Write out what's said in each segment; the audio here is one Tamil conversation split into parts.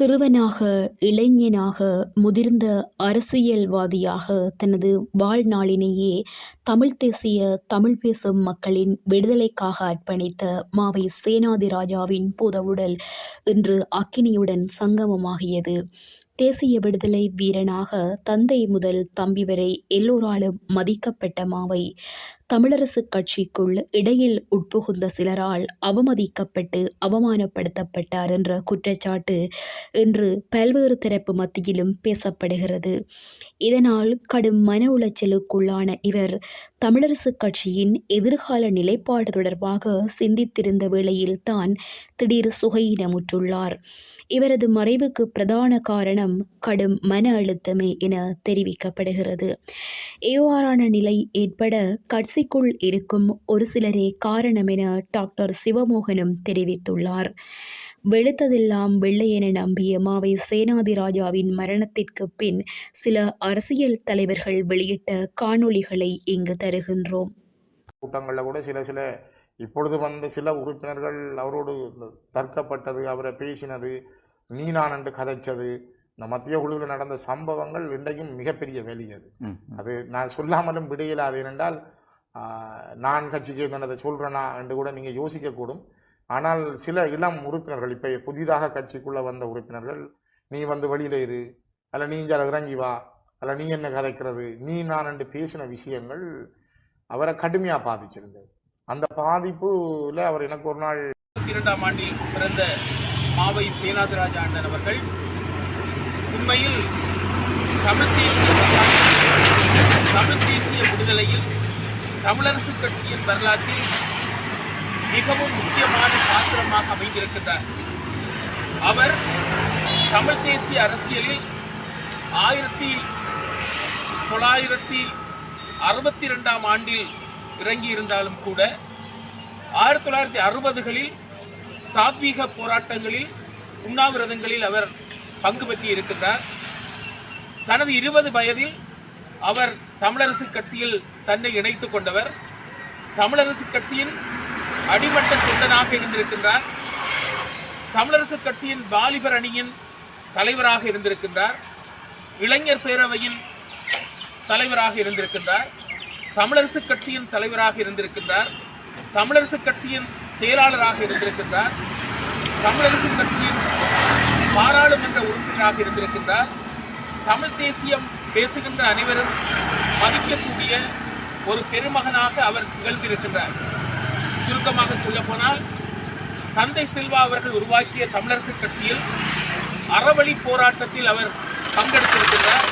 சிறுவனாக இளைஞனாக முதிர்ந்த அரசியல்வாதியாக தனது வாழ்நாளினையே தமிழ் தேசிய தமிழ் பேசும் மக்களின் விடுதலைக்காக அர்ப்பணித்த மாவை சேனாதிராஜாவின் பூதவுடல் இன்று அக்கினியுடன் சங்கமமாகியது. தேசிய விடுதலை வீரனாக தந்தை முதல் தம்பி வரை எல்லோராலும் மதிக்கப்பட்ட மாவை தமிழரசுக் கட்சிக்குள் இடையில் உட்புகுந்த சிலரால் அவமதிக்கப்பட்டு அவமானப்படுத்தப்பட்டார் என்ற குற்றச்சாட்டு இன்று பல்வேறு தரப்பு மத்தியிலும் பேசப்படுகிறது. இதனால் கடும் மன உளைச்சலுக்குள்ளான இவர் தமிழரசுக் கட்சியின் எதிர்கால நிலைப்பாடு தொடர்பாக சிந்தித்திருந்த வேளையில் தான் திடீர் சுகையினமுற்றுள்ளார் இவரது மறைவுக்கு பிரதான காரணம் கடும் மன அழுத்தமே என தெரிவிக்கப்படுகிறது. ஏவாறான நிலை ஏற்பட கட்சிக்குள் இருக்கும் ஒரு சிலரே காரணம் என டாக்டர் சிவமோகனும் தெரிவித்துள்ளார். வெளுத்ததெல்லாம் வெள்ளை என நம்பிய மாவை சேனாதிராஜாவின் மரணத்திற்கு பின் சில அரசியல் தலைவர்கள் வெளியிட்ட காணொளிகளை இங்கு தருகின்றோம். கூட்டங்களில் கூட சில சில இப்பொழுது வந்த சில உறுப்பினர்கள் அவரோடு தர்க்கப்பட்டது அவரை பேசினது நீ நான் என்று கதைச்சது. இந்த மத்திய குழுவில் நடந்த சம்பவங்கள் இன்றைக்கும் மிகப்பெரிய வேலி அது. அது நான் சொல்லாமலும் விடையிலாது ஏனென்றால் ஆஹ், நான் கட்சிக்கு அதை சொல்கிறேனா என்று கூட நீங்கள் யோசிக்கக்கூடும். ஆனால் சில இளம் உறுப்பினர்கள் இப்போ புதிதாக கட்சிக்குள்ளே வந்த உறுப்பினர்கள் நீ வந்து வெளியில் இரு. அல்ல நீ இங்கே இறங்கி வா. அல்ல நீ என்ன கதைக்கிறது? நீ நான் என்று பேசின விஷயங்கள் அவரை கடுமையாக பாதிச்சிருந்தது. அந்த பாதிப்புல அவர் எனக்கு ஒரு நாள் இரண்டாம் ஆண்டில் பிறந்த மாவை சேனாதிராஜ அண்ணன் அவர்கள் உண்மையில் தமிழ் தேசிய தமிழ் தேசிய விடுதலையில் தமிழரசு கட்சியின் வரலாற்றில் மிகவும் முக்கியமான பாத்திரமாக அமைந்திருக்கின்றார். அவர் தமிழ் தேசிய அரசியலில் ஆயிரத்தி தொள்ளாயிரத்தி அறுபத்தி ரெண்டாம் ஆண்டில் இறங்கியிருந்தாலும் கூட ஆயிரத்தி தொள்ளாயிரத்தி அறுபதுகளில் சாத்வீக போராட்டங்களில் உண்ணாவிரதங்களில் அவர் பங்கு பற்றி இருக்கின்றார் தனது இருபது வயதில் அவர் தமிழரசு கட்சியில் தன்னை இணைத்துக் கொண்டவர். தமிழரசு கட்சியின் அடிமட்ட தொண்டனாக இருந்திருக்கின்றார். தமிழரசு கட்சியின் வாலிபர் அணியின் தலைவராக இருந்திருக்கின்றார். இளைஞர் பேரவையின் தலைவராக இருந்திருக்கின்றார். தமிழரசு கட்சியின் தலைவராக இருந்திருக்கின்றார். தமிழரசு கட்சியின் செயலாளராக இருந்திருக்கின்றார். தமிழரசு கட்சியின் பாராளுமன்ற உறுப்பினராக இருந்திருக்கின்றார். தமிழ் தேசியம் பேசுகின்ற அனைவரும் மதிக்கக்கூடிய ஒரு பெருமகனாக அவர் திகழ்ந்திருக்கின்றார். சுருக்கமாக சொல்லப்போனால் தந்தை செல்வா அவர்கள் உருவாக்கிய தமிழரசு கட்சியில் அறவழி போராட்டத்தில் அவர் பங்கெடுத்திருக்கிறார்.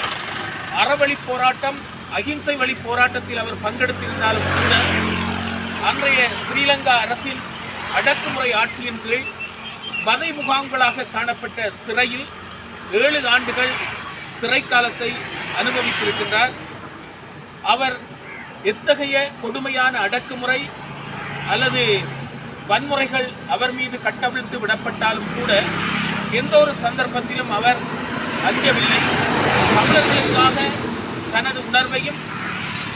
அறவழி போராட்டம் அகிம்சை வழி போராட்டத்தில் அவர் பங்கெடுத்திருந்தாலும் கூட அன்றைய ஸ்ரீலங்கா அரசின் அடக்குமுறை ஆட்சியின் கீழ் வதை முகாம்களாக காணப்பட்ட சிறையில் ஏழு ஆண்டுகள் சிறை காலத்தை அனுபவித்திருக்கின்றார். அவர் எத்தகைய கொடுமையான அடக்குமுறை அல்லது வன்முறைகள் அவர் மீது கட்டவிழ்த்து விடப்பட்டாலும் கூட எந்த ஒரு சந்தர்ப்பத்திலும் அவர் அஞ்சவில்லை தமிழர்களுக்காக தனது உணர்வையும்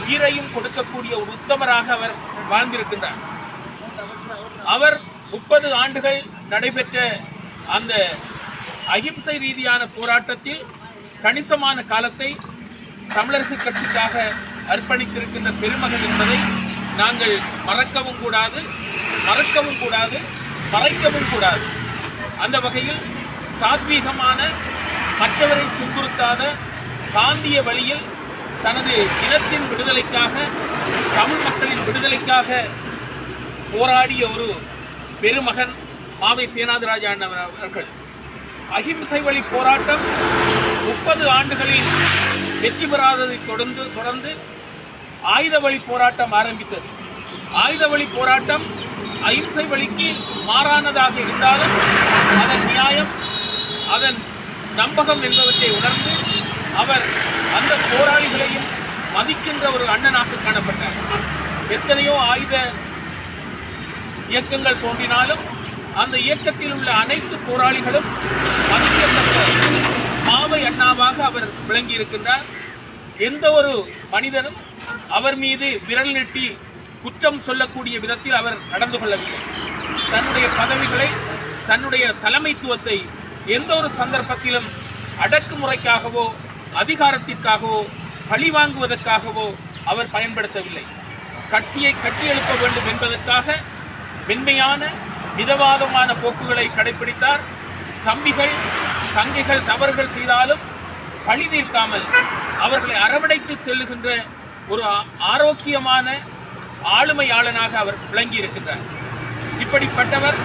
உயிரையும் கொடுக்கக்கூடிய ஒரு உத்தமராக அவர் வாழ்ந்திருக்கின்றார். அவர் முப்பது ஆண்டுகள் நடைபெற்ற அந்த அகிம்சை ரீதியான போராட்டத்தில் கணிசமான காலத்தை தமிழரசு கட்சிக்காக அர்ப்பணித்திருக்கின்ற பெருமகன் என்பதை நாங்கள் மறக்கவும் கூடாது மறக்கவும் கூடாது மறைக்கவும் கூடாது. அந்த வகையில் சாத்வீகமான மற்றவரை துன்புறுத்தாத காந்திய வழியில் தனது இனத்தின் விடுதலைக்காக தமிழ் மக்களின் விடுதலைக்காக போராடிய ஒரு பெருமகன் மாவை சேனாதிராஜா அவர்கள். அகிம்சை வழி போராட்டம் முப்பது ஆண்டுகளில் வெற்றி பெறாததை தொடர்ந்து தொடர்ந்து ஆயுத வழி போராட்டம் ஆரம்பித்தது. ஆயுத வழி போராட்டம் அகிம்சை வழிக்கு மாறானதாக இருந்தாலும் அதன் நியாயம் அதன் நம்பகம் என்பவற்றை உணர்ந்து அவர் அந்த போராளிகளையும் மதிக்கின்ற ஒரு அண்ணனாக காணப்பட்டார். எத்தனையோ ஆயுத இயக்கங்கள் தோன்றினாலும் அந்த இயக்கத்தில் உள்ள அனைத்து போராளிகளும் மதிக்கத்தக்க மாவை அண்ணாவாக அவர் விளங்கி இருக்கின்றார் எந்த ஒரு மனிதனும் அவர் மீது விரல் நெட்டி குற்றம் சொல்லக்கூடிய விதத்தில் அவர் நடந்து கொள்ளவில்லை. தன்னுடைய பதவிகளை தன்னுடைய தலைமைத்துவத்தை எந்த ஒரு சந்தர்ப்பத்திலும் அடக்குமுறைக்காகவோ அதிகாரத்திற்காகவோ பழி வாங்குவதற்காகவோ அவர் பயன்படுத்தவில்லை. கட்சியை கட்டியெழுப்ப வேண்டும் என்பதற்காக மென்மையான மிதவாதமான போக்குகளை கடைபிடித்தார். தம்பிகள் தங்கைகள் தவறுகள் செய்தாலும் பழி தீர்க்காமல் அவர்களை அரவணைத்து செல்லுகின்ற ஒரு ஆரோக்கியமான ஆளுமையாளனாக அவர் விளங்கி இருக்கின்றார். இப்படிப்பட்டவர்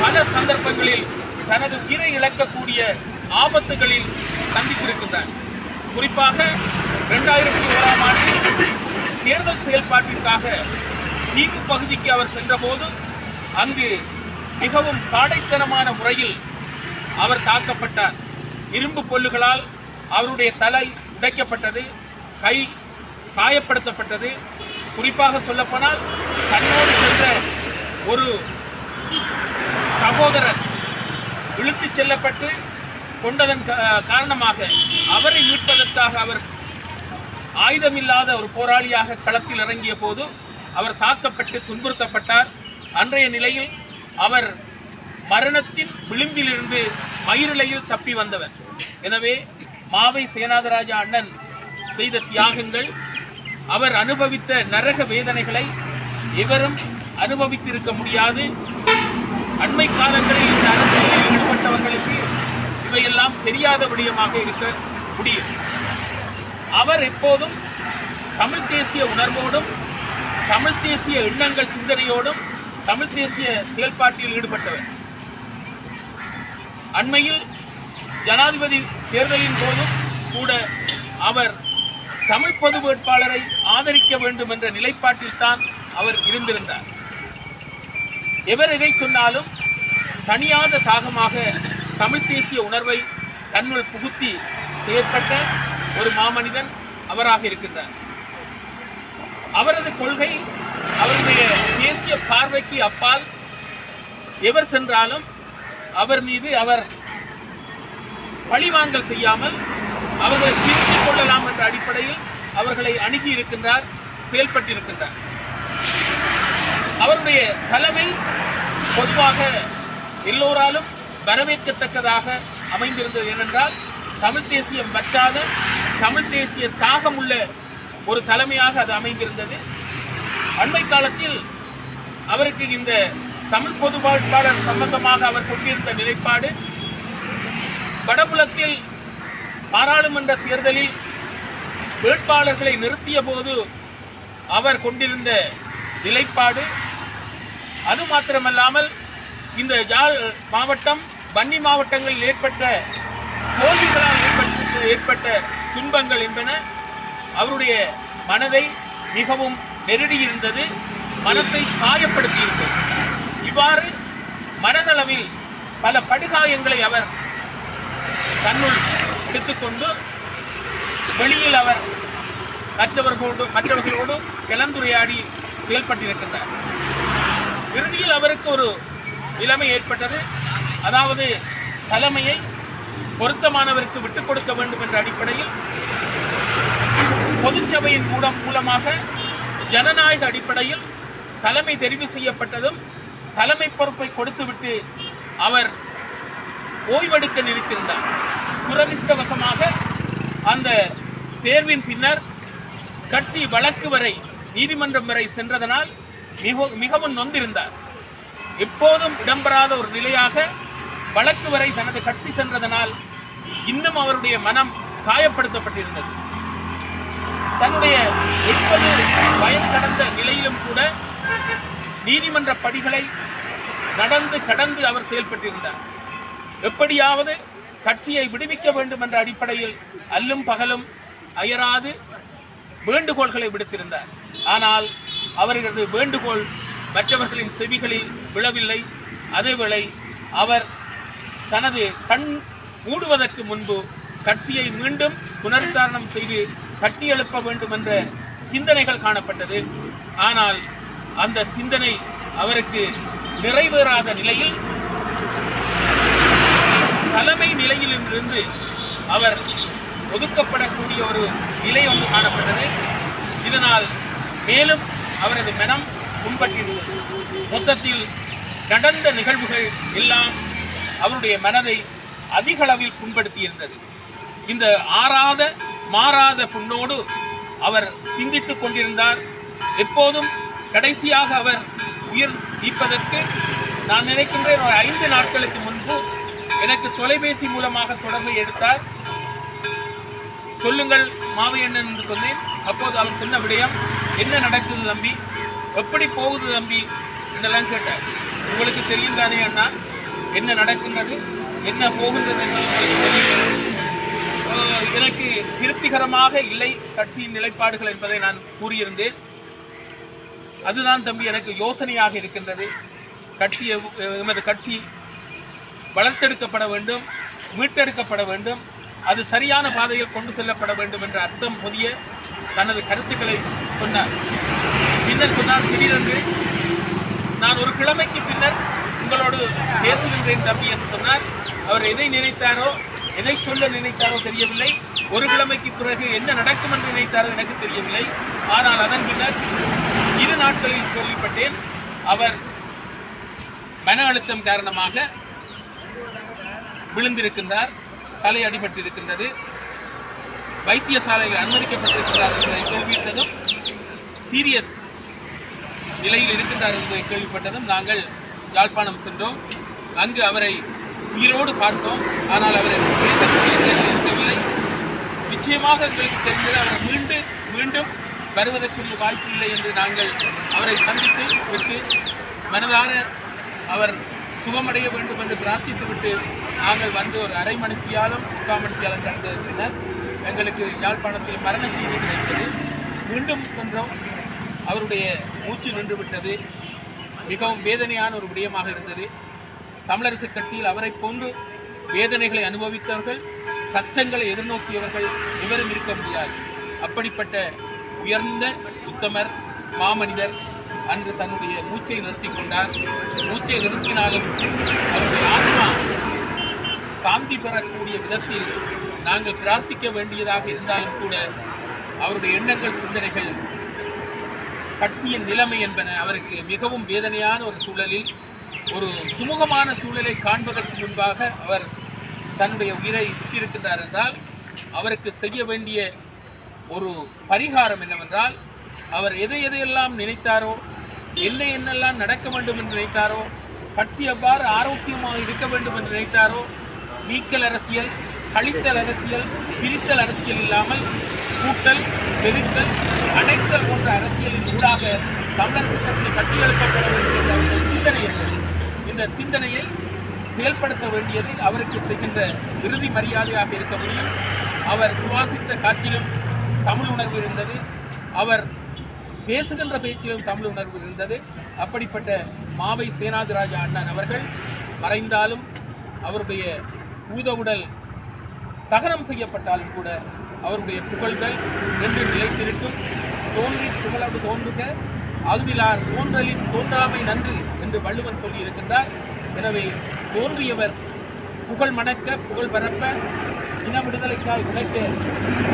பல சந்தர்ப்பங்களில் தனது உயிரை இழக்கக்கூடிய ஆபத்துகளில் சந்தித்திருக்கின்றார். குறிப்பாக இரண்டாயிரத்தி ஓராம் ஆண்டில் தேர்தல் செயல்பாட்டிற்காக தீவு பகுதிக்கு அவர் சென்றபோது அங்கு மிகவும் காடைத்தனமான முறையில் அவர் தாக்கப்பட்டார். இரும்பு பொல்லுகளால் அவருடைய தலை உடைக்கப்பட்டது. கை காயப்படுத்தப்பட்டது. குறிப்பாக சொல்லப்போனால் தன்னோடு சென்ற ஒரு சகோதரர் இழுத்து செல்லப்பட்டு கொண்டதன் காரணமாக அவரை மீட்பதற்காக அவர் ஆயுதமில்லாத ஒரு போராளியாக களத்தில் இறங்கிய போது அவர் தாக்கப்பட்டு துன்புறுத்தப்பட்டார். அன்றைய நிலையில் அவர் மரணத்தின் விளிம்பிலிருந்து மயிரிழையில் தப்பி வந்தவர். எனவே மாவை சேனாதராஜா அண்ணன் செய்த தியாகங்கள் அவர் அனுபவித்த நரக வேதனைகளை எவரும் அனுபவித்திருக்க முடியாது. அண்மை காலங்களில் இந்த அரசியலில் ஈடுபட்டவர்களுக்கு இவையெல்லாம் தெரியாத விடயமாக இருக்க முடியும். அவர் எப்போதும் தமிழ் தேசிய உணர்வோடும் தமிழ் தேசிய எண்ணங்கள் சிந்தனையோடும் தமிழ் தேசிய செயல்பாட்டில் ஈடுபட்டவர். அண்மையில் ஜனாதிபதி தேர்தலின் போதும் கூட அவர் தமிழ் பொது வேட்பாளரை ஆதரிக்க வேண்டும் என்ற நிலைப்பாட்டில்தான் அவர் இருந்திருந்தார். எவர் எதை சொன்னாலும் தனியாத தாகமாக தமிழ் தேசிய உணர்வை தன்னுள் புகுத்தி செயற்பட்ட ஒரு மாமனிதன் அவராக இருக்கின்றார். அவரது கொள்கை அவருடைய தேசிய பார்வைக்கு அப்பால் எவர் சென்றாலும் அவர் மீது அவர் பழிவாங்கல் செய்யாமல் அவர்களை கொள்ளலாம் என்ற அடிப்படையில் அவர்களை அணுகி இருக்கின்றார் செயல்பட்டிருக்கின்றார். அவருடைய தலைமை பொதுவாக எல்லோராலும் வரவேற்கத்தக்கதாக அமைந்திருந்தது ஏனென்றால் தமிழ் தேசியம் வற்றாத தமிழ் தேசிய தாகம் உள்ள ஒரு தலைமையாக அது அமைந்திருந்தது. அண்மை காலத்தில் அவருக்கு இந்த தமிழ் பொதுவாழ்வாளர் சம்பந்தமாக அவர் கொண்டிருந்த நிலைப்பாடு வடபுலத்தில் பாராளுமன்ற தேர்தலில் வேட்பாளர்களை நிறுத்திய போது அவர் கொண்டிருந்த நிலைப்பாடு. அது மாத்திரமல்லாமல் இந்த யாழ் மாவட்டம் வன்னி மாவட்டங்களில் ஏற்பட்ட தோல்விகளால் ஏற்பட்ட ஏற்பட்ட துன்பங்கள் என்பன அவருடைய மனதை மிகவும் நெருடியிருந்தது மனத்தை காயப்படுத்தியிருந்தது இவ்வாறு மனதளவில் பல படுகாயங்களை அவர் தன்னுள் எடுத்துக்கொண்டு வெளியில் அவர் மற்றவர்களோடு மற்றவர்களோடு கலந்துரையாடி செயல்பட்டிருக்கின்றார் இறுதியில் அவருக்கு ஒரு நிலைமை ஏற்பட்டது. அதாவது தலைமையை பொருத்தமானவருக்கு விட்டுக் கொடுக்க வேண்டும் என்ற அடிப்படையில் பொதுச்சபையின் மூலம் மூலமாக ஜனநாயக அடிப்படையில் தலைமை தெரிவு செய்யப்பட்டதும் தலைமை பொறுப்பை கொடுத்துவிட்டு அவர் ஓய்வெடுக்க நினைத்திருந்தார். துரதிர்ஷ்டவசமாக அந்த தேர்வின் பின்னர் கட்சி வழக்கு வரை நீதிமன்றம் வரை சென்றதனால் மிக- மிகவும் நொந்திருந்தார். எப்போதும் இடம்பெறாத ஒரு நிலையாக வழக்கு வரை தனது கட்சி சென்றதனால் இன்னும் அவருடைய மனம் காயப்படுத்தப்பட்டிருந்தது. தன்னுடைய எண்பது வயது கடந்த நிலையிலும் கூட நீதிமன்ற படிகளை நடந்து கடந்து அவர் செயல்பட்டிருந்தார். எப்படியாவது கட்சியை விடுவிக்க வேண்டும் என்ற அடிப்படையில் அல்லும் பகலும் அயராது வேண்டுகோள்களை விடுத்திருந்தார். ஆனால் அவர்களது வேண்டுகோள் மற்றவர்களின் செவிகளில் விழவில்லை. அதேவேளை அவர் தனது கண் மூடுவதற்கு முன்பு கட்சியை மீண்டும் புனருத்தாரணம் செய்து கட்டியெழுப்ப வேண்டும் என்ற சிந்தனைகள் காணப்பட்டது. ஆனால் அந்த சிந்தனை அவருக்கு நிறைவேறாத நிலையில் தலைமை நிலையிலிருந்து அவர் ஒதுக்கப்படக்கூடிய ஒரு நிலை ஒன்று காணப்பட்டது. இதனால் மேலும் அவரது மனம் புண்பட்டிருந்தது. மொத்தத்தில் நடந்த நிகழ்வுகள் எல்லாம் அவருடைய மனதை அதிக அளவில் புண்படுத்தி இருந்தது இந்த ஆறாத மாறாத புண்ணோடு அவர் சிந்தித்துக் கொண்டிருந்தார். எப்போதும் கடைசியாக அவர் உயிர் நீப்பதற்கு நான் நினைக்கின்றேன் ஒரு ஐந்து நாட்களுக்கு முன்பு எனக்கு தொலைபேசி மூலமாக தொடர்பை எடுத்தார். சொல்லுங்கள் மாவையண்ணன் என்று சொன்னேன். அப்போது அவர் சொன்ன விடயம் என்ன நடக்குது தம்பி? எப்படி போகுது தம்பி? என்றெல்லாம் கேட்டார். உங்களுக்கு தெரியும் தானே அண்ணா? என்ன நடக்கின்றது? என்ன போகின்றது என்று எனக்கு திருப்திகரமாக இல்லை கட்சியின் நிலைப்பாடுகள் என்பதை நான் கூறியிருந்தேன். அதுதான் தம்பி எனக்கு யோசனையாக இருக்கின்றது. கட்சி எமது கட்சி வளர்த்தெடுக்கப்பட வேண்டும் மீட்டெடுக்கப்பட வேண்டும் அது சரியான பாதையில் கொண்டு செல்லப்பட வேண்டும் என்ற அர்த்தம் புதிய தனது கருத்துக்களை சொன்னார். பின்னர் சொன்னார் திடீரென்று நான் ஒரு கிழமைக்கு பின்னர் உங்களோடு பேசுகின்றேன் தம்பி என்று சொன்னார். அவர் எதை நினைத்தாரோ எதை சொல்ல நினைத்தாரோ தெரியவில்லை. ஒரு கிழமைக்கு பிறகு என்ன நடக்கும் என்று நினைத்தாரோ எனக்கு தெரியவில்லை. ஆனால் அதன் பின்னர் இரு நாட்களில் கேள்விப்பட்டேன். அவர் மன அழுத்தம் காரணமாக விழுந்திருக்கின்றார் தலை அடிபட்டிருக்கின்றது. வைத்தியசாலையில் அனுமதிக்கப்பட்டிருக்கிறார் என்பதை கேள்விப்பட்டதும் சீரியஸ் நிலையில் இருக்கின்றார் என்பதை கேள்விப்பட்டதும் நாங்கள் யாழ்ப்பாணம் சென்றோம். அங்கு அவரை உயிரோடு பார்த்தோம். ஆனால் அவரை பேசக்கூடிய இருக்கவில்லை. நிச்சயமாக எங்களுக்கு தெரிந்தது அவர் மீண்டும் மீண்டும் வருவதற்குரிய வாய்ப்பு இல்லை என்று நாங்கள் அவரை சந்தித்து விட்டு மனதான அவர் சுகமடைய வேண்டும் என்று பிரார்த்தித்துவிட்டு நாங்கள் வந்து ஒரு அரை மணித்தியாலம் முக்கால் மணித்தியாலம் கடந்த பின்னர் எங்களுக்கு யாழ்ப்பாணத்தில் மரண செய்தி கிடைத்தது. மீண்டும் சென்றோம். அவருடைய மூச்சு நின்றுவிட்டது. மிகவும் வேதனையான ஒரு விடயமாக இருந்தது. தமிழரசு கட்சியில் அவரை போன்று வேதனைகளை அனுபவித்தவர்கள் கஷ்டங்களை எதிர்நோக்கியவர்கள் எவரும் இருக்க முடியாது. அப்படிப்பட்ட உயர்ந்த உத்தமர் மாமனிதர் அன்று தன்னுடைய மூச்சை நிறுத்திக் கொண்டார். மூச்சை நிறுத்தினாலும் அவருடைய ஆத்மா சாந்தி பெறக்கூடிய விதத்தில் நாங்கள் பிரார்த்திக்க வேண்டியதாக இருந்தாலும் கூட அவருடைய எண்ணங்கள் சிந்தனைகள் கட்சியின் நிலைமை என்பன அவருக்கு மிகவும் வேதனையான ஒரு சூழலில் ஒரு சுமூகமான சூழலை காண்பதற்கு முன்பாக அவர் தன்னுடைய உயிரை விட்டிருக்கின்றார் என்றால் அவருக்கு செய்ய வேண்டிய ஒரு பரிகாரம் என்னவென்றால் அவர் எதை எதையெல்லாம் நினைத்தாரோ என்ன என்னெல்லாம் நடக்க வேண்டும் என்று நினைத்தாரோ கட்சி எவ்வாறு ஆரோக்கியமாக இருக்க வேண்டும் என்று நினைத்தாரோ நீக்கல் அரசியல் கழித்தல் அரசியல் பிரித்தல் அரசியல் இல்லாமல் கூட்டல் பெருத்தல் அடைத்தல் போன்ற அரசியலின் ஊடாக தமிழர் கட்சி கட்டியெழுப்பப்பட வேண்டும் என்ற சிந்தனை இருந்தது இந்த சிந்தனையை செயல்படுத்த வேண்டியது அவருக்கு செய்கின்ற இறுதி மரியாதையாக இருக்க முடியும். அவர் சுவாசித்த காற்றிலும் தமிழ் உணர்வு இருந்தது. அவர் பேசுகின்ற பேச்சிலும் தமிழ் உணர்வு இருந்தது. அப்படிப்பட்ட மாவை சேனாதிராஜ அண்ணன் அவர்கள் மறைந்தாலும் அவருடைய பூதவுடல் தகனம் செய்யப்பட்டாலும் கூட அவருடைய புகழ்கள் என்று நிலைத்திருக்கும். தோன்றி புகழோடு தோன்றுக. அகுதிலார் தோன்றலின் தோன்றாமை நன்று என்று வள்ளுவன் சொல்லியிருக்கின்றார். எனவே தோன்றியவர் புகழ் மணக்க புகழ் பரப்ப இன விடுதலைக்காய் உழைக்க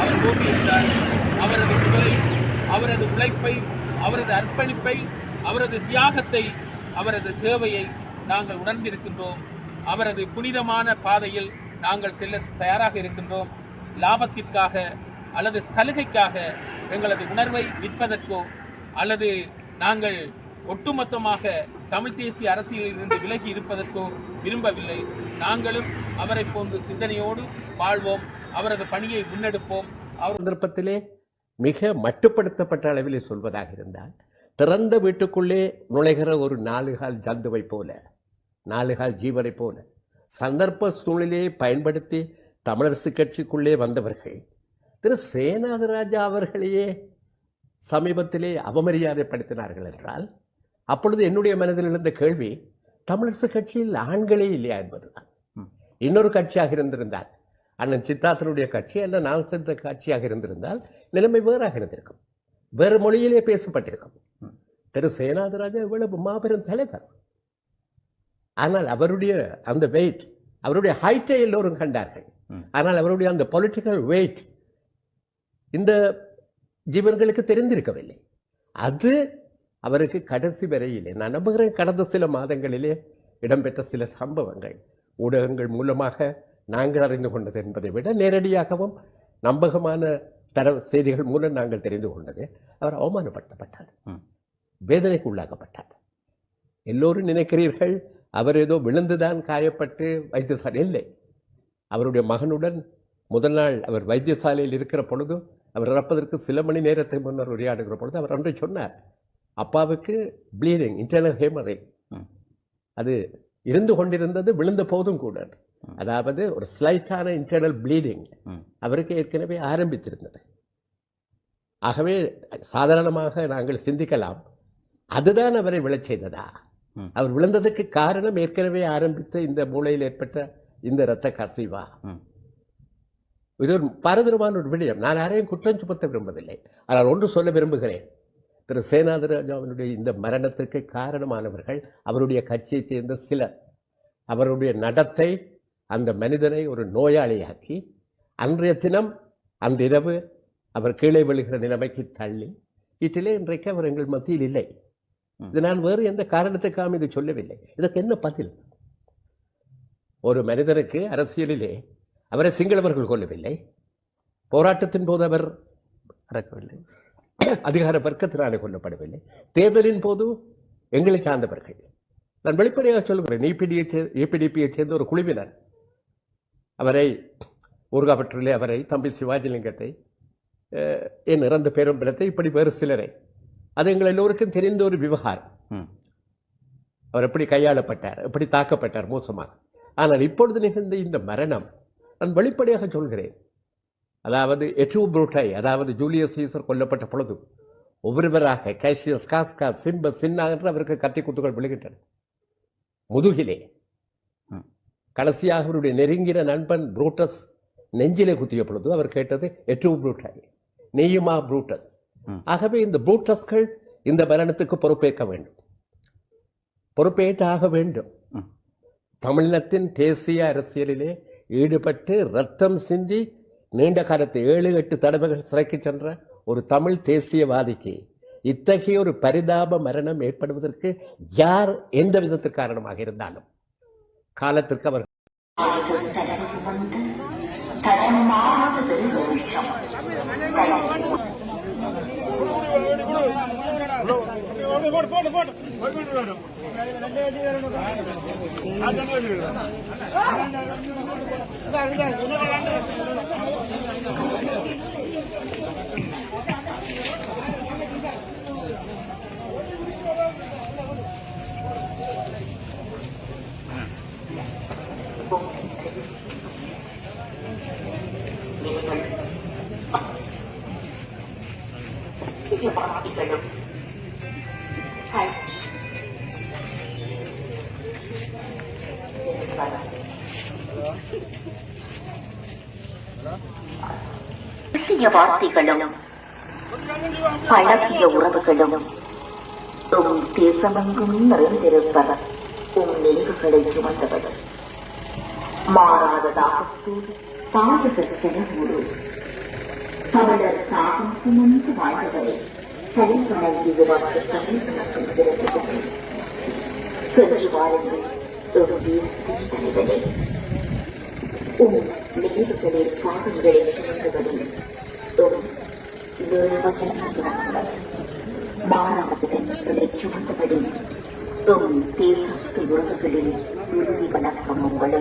அவர் தோன்றியிருந்தார். அவரது புகழை அவரது உழைப்பை அவரது அர்ப்பணிப்பை அவரது தியாகத்தை அவரது தேவையை நாங்கள் உணர்ந்திருக்கின்றோம். அவரது புனிதமான பாதையில் நாங்கள் செல்ல தயாராக இருக்கின்றோம். லாபத்திற்காக அல்லது சலுகைக்காக எங்களது உணர்வை விற்பதற்கோ அல்லது நாங்கள் ஒட்டுமொத்தமாக தமிழ் தேசிய அரசியலில் இருந்து விலகி இருப்பதற்கோ விரும்பவில்லை. நாங்களும் அவரை போன்று சிந்தனையோடு வாழ்வோம். அவரது பணியை முன்னெடுப்போம். அவர் சந்தர்ப்பத்திலே மிக மட்டுப்படுத்தப்பட்ட அளவிலே சொல்வதாக இருந்தால் திறந்த வீட்டுக்குள்ளே நுழைகிற ஒரு நாலுகால் ஜந்துவை போல நாலுகால் ஜீவனை போல சந்தர்ப்ப சூழ்நிலையை பயன்படுத்தி தமிழரசு கட்சிக்குள்ளே வந்தவர்கள் திரு சேனாதிராஜா அவர்களையே சமீபத்திலே அவமரியாதைப்படுத்தினார்கள் என்றால் அப்பொழுது என்னுடைய மனதில் இருந்த கேள்வி தமிழரசு கட்சியில் ஆண்களே இல்லையா என்பதுதான். இன்னொரு கட்சியாக இருந்திருந்தால் அண்ணன் சித்தார்த்தனுடைய கட்சி அல்ல நான் சென்ற கட்சியாக இருந்திருந்தால் நிலைமை வேறாக இருந்திருக்கும். வேறு மொழியிலே பேசப்பட்டிருக்கும். திரு சேனாதிராஜா இவ்வளவு மாபெரும் தலைவர். ஆனால் அவருடைய அந்த வெயிட் அவருடைய ஹைட்டை எல்லோரும் கண்டார்கள். ஆனால் அவருடைய அந்த பொலிட்டிக்கல் வெயிட் இந்த ஜீவன்களுக்கு தெரிந்திருக்கவில்லை. அது அவருக்கு கடைசி வரையிலே நான் நம்புகிறேன் கடந்த சில மாதங்களிலே இடம்பெற்ற சில சம்பவங்கள் ஊடகங்கள் மூலமாக நாங்கள் அறிந்து கொண்டது என்பதை விட நேரடியாகவும் நம்பகமான தர செய்திகள் மூலம் நாங்கள் தெரிந்து கொண்டது அவர் அவமானப்படுத்தப்பட்டார். வேதனைக்கு உள்ளாக்கப்பட்டார் எல்லோரும் நினைக்கிறீர்கள் அவர் ஏதோ விழுந்துதான் காயப்பட்டு வைத்தியசாலை இல்லை அவருடைய மகனுடன் முதல் நாள் அவர் வைத்தியசாலையில் இருக்கிற பொழுதும் அவர் இறப்பதற்கு சில மணி நேரத்துக்கு முன்னர் உரையாடுகிற பொழுது அவர் அன்று சொன்னார் அப்பாவுக்கு ப்ளீடிங் இன்டர்னல் ஹேமரை. அது இருந்து கொண்டிருந்தது விழுந்த போதும் கூட. அதாவது ஒரு ஸ்லைட்டான இன்டர்னல் ப்ளீடிங். அவருக்கு ஏற்கனவே ஆரம்பித்திருந்தது. ஆகவே சாதாரணமாக நாங்கள் சிந்திக்கலாம் அதுதான் அவரை விழச் செய்ததா. அவர் விழுந்ததுக்கு காரணம் ஏற்கனவே ஆரம்பித்த இந்த மூளையில் ஏற்பட்ட இந்த இரத்த கசிவா. இது ஒரு பாரதூரமான ஒரு விடயம். நான் யாரையும் குற்றம் சுமத்த விரும்பவில்லை. ஆனால் ஒன்று சொல்ல விரும்புகிறேன். திரு சேனாதிராஜாவினுடைய இந்த மரணத்துக்கு காரணமானவர்கள் அவருடைய கட்சியைச் சேர்ந்த சிலர். அவருடைய நடத்தை அந்த மனிதனை ஒரு நோயாளியாக்கி அன்றைய தினம் அந்த இரவு அவர் கீழே விழுகிற நிலைமைக்கு தள்ளி வீட்டிலே இன்றைக்கு அவர் எங்கள் மத்தியில் இல்லை. இது நான் வேறு எந்த காரணத்துக்காக இது சொல்லவில்லை. இதற்கு என்ன பதில்? ஒரு மனிதனுக்கு அரசியலிலே அவரை சிங்களவர்கள் கொல்லவில்லை. போராட்டத்தின் போது அவர் நடக்கவில்லை அதிகார வர்க்கத்தினாலே கொல்லப்படவில்லை. தேர்தலின் போது எங்களை சார்ந்தவர்கள். நான் வெளிப்படையாக சொல்கிறேன். இபிடியை ஏபிடிபியை சேர்ந்த ஒரு குழுவினர். அவரை ஊர்காப்பற்றிலே அவரை தம்பி சிவாஜிலிங்கத்தை என் இறந்த பேரம்பலத்தை இப்படி வேறு சிலரை அது எங்கள் எல்லோருக்கும் தெரிந்த ஒரு விவகாரம். அவர் எப்படி கையாளப்பட்டார் எப்படி தாக்கப்பட்டார் மோசமாக ஆனால் இப்பொழுது நிகழ்ந்த இந்த மரணம் நான் வெளிப்படையாக சொல்கிறேன் அதாவது எட்டு புரூட்டை அதாவது ஜூலியஸ் சீசர் கொல்லப்பட்ட பொழுது ஒவ்வொருவராக கேஷியஸ் காஸ்கா சிம்ப சின்னா என்று அவருக்கு கத்தி குத்துகள் விழுகின்றன முதுகிலே. கடைசியாக அவருடைய நெருங்கின நண்பன் புரூட்டஸ் நெஞ்சிலே குத்திய பொழுது அவர் கேட்டது எட்டு புரூட்டை நெய்யுமா புரூட்டஸ். ஆகவே இந்த புரூட்டஸ்கள் இந்த மரணத்துக்கு பொறுப்பேற்க வேண்டும் பொறுப்பேற்றாக வேண்டும். தமிழினத்தின் தேசிய அரசியலிலே ஈடுபட்டு ரத்தம் சிந்தி நீண்ட காலத்தை ஏழு எட்டு தடவைகள் சிறைக்கு சென்ற ஒரு தமிழ் தேசியவாதிக்கு இத்தகைய ஒரு பரிதாப மரணம் ஏற்படுவதற்கு யார் எந்த விதத்துக்கு காரணமாக இருந்தாலும் காலத்திற்கு அவர் பேசிய வார்த்தைகளும் பழகிய உறவுகளும் உம் தேசமெங்கும் நிறைந்திருப்பவர் உம் நினைவுகளை சுமந்தவர் மாறாத தாகத்தோடு பாதுகாத்தனோடு தமிழர் தாகம் சுமந்து வாழ்ந்தவரை தலைவணங்கி விவாத தமிழ் சிறப்பு சென்று வாருங்கள் உம் வீரத்தின் தலைவரே உம் நினைவுகளில் பாதங்களை சுமந்தவரை உம் Tum, tis, tis, tis, tis, tis, tis, tis, tis, tis,